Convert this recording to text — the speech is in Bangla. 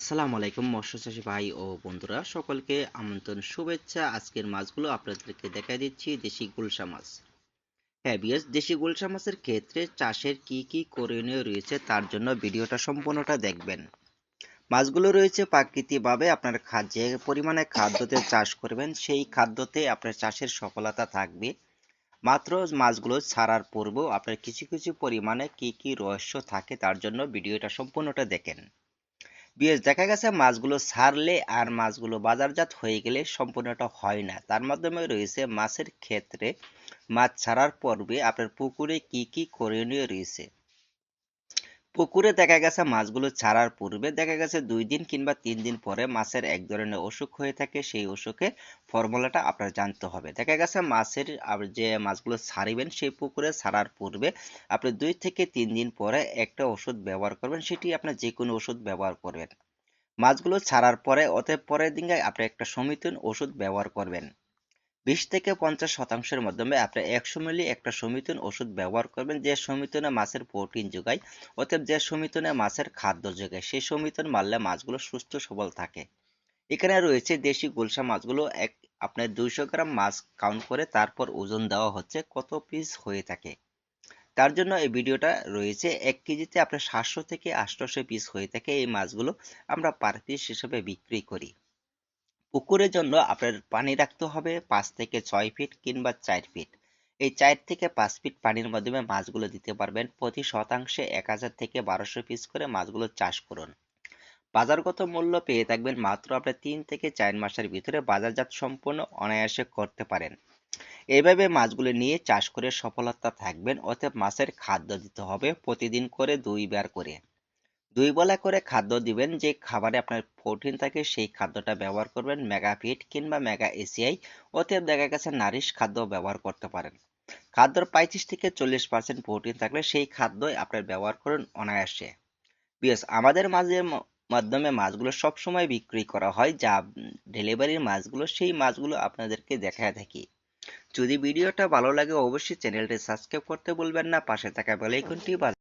আসসালামু আলাইকুম মৎস্যচাষী ভাই ও বন্ধুরা, সকলকে আমন্ত্রণ শুভেচ্ছা। আজকের মাছগুলো আপনাদেরকে দেখা দিচ্ছি, দেশি গুলশা মাছ। হ্যাঁ বিয়াস, দেশি গুলশা মাছের ক্ষেত্রে চাষের কি কি করণীয় রয়েছে তার জন্য ভিডিওটা সম্পূর্ণটা দেখবেন। মাছগুলো রয়েছে প্রাকৃতিকভাবে, আপনার খা- যে পরিমাণে খাদ্যতে চাষ করবেন, সেই খাদ্যতে আপনার চাষের সফলতা থাকবে। মাত্র মাছগুলো ছাড়ার পূর্বেও আপনার কিছু কিছু পরিমাণে কি কি রহস্য থাকে তার জন্য ভিডিওটা সম্পূর্ণটা দেখেন। বিয়েস দেখা গেছে মাছগুলো ছাড়লে আর মাছগুলো বাজারজাত হয়ে গেলে সম্পূর্ণটা হয় না। তার মাধ্যমে রয়েছে মাছের ক্ষেত্রে মাছ ছাড়ার পর্বে আপনার পুকুরে কি কি করণীয় রয়েছে? পুকুরে দেখা গেছে মাছগুলো ছাড়ার পূর্বে দেখা গেছে দুই দিন কিংবা তিন দিন পরে মাছের এক ধরনের অসুখ হয়ে থাকে। সেই অসুখের ফর্মুলাটা আপনার জানতে হবে। দেখা গেছে মাছের যে মাছগুলো ছাড়িবেন সেই পুকুরে ছাড়ার পূর্বে আপনি দুই থেকে তিন দিন পরে একটা ওষুধ ব্যবহার করবেন। সেটি আপনার যে কোনো ওষুধ ব্যবহার করবেন। মাছগুলো ছাড়ার পরে অতএব পরের দিনে আপনি একটা সমিতন ওষুধ ব্যবহার করবেন। বিশ থেকে পঞ্চাশ শতাংশের মাধ্যমে আপনি একশো মিলি একটা সমিতন ওষুধ ব্যবহার করবেন যে সমিতনে মাছের প্রোটিন যোগায়, অতএব যে সমিতনে মাছের খাদ্য যোগায়, সেই সমিতন মারলে মাছগুলো সুস্থ সবল থাকে। এখানে রয়েছে দেশি গুলশা মাছগুলো, এক আপনার দুইশো গ্রাম মাছ কাউন্ট করে তারপর ওজন দেওয়া হচ্ছে কত পিস হয়ে থাকে। তার জন্য এই ভিডিওটা রয়েছে এক কেজিতে আপনার সাতশো থেকে আটশোশো পিস হয়ে থাকে এই মাছগুলো, আমরা পার পিস হিসেবে বিক্রি করি। পুকুরের জন্য আপনার পানি রাখতে হবে পাঁচ থেকে ছয় ফিট কিংবা চার ফিট। এই চার থেকে পাঁচ ফিট পানির মাধ্যমে মাছগুলো দিতে পারবেন। প্রতি শতাংশে এক হাজার থেকে বারোশো পিস করে মাছগুলো চাষ করুন। বাজারগত মূল্য পেয়ে থাকবেন মাত্র আপনার তিন থেকে চার মাসের ভিতরে বাজারজাত সম্পূর্ণ অনায়াসে করতে পারেন। এইভাবে মাছগুলো নিয়ে চাষ করে সফলতা থাকবেন। অতএব মাছের খাদ্য দিতে হবে প্রতিদিন করে দুইবার করে। দুই বেলা করে খাদ্য দিবেন যে খাবারে আপনার প্রোটিন থাকে, সেই খাদ্যটা ব্যবহার করবেন। মেগা ফিট কিংবা মেগা এসিআই। অতএব দেখা গেছে নারিশ খাদ্য ব্যবহার করতে পারেন। খাদ্যর পঁয়ত্রিশ থেকে চল্লিশ পার্সেন্ট প্রোটিন থাকলে সেই খাদ্যই আপনার ব্যবহার করুন অনায়াসে। বিএস আমাদের মাঝে মাধ্যমে মাছগুলো সবসময় বিক্রি করা হয়, যা ডেলিভারির মাছগুলো, সেই মাছগুলো আপনাদেরকে দেখায় থাকি। যদি ভিডিওটা ভালো লাগে, অবশ্যই চ্যানেলটি সাবস্ক্রাইব করতে ভুলবেন না। পাশে থাকা বেল আইকনটি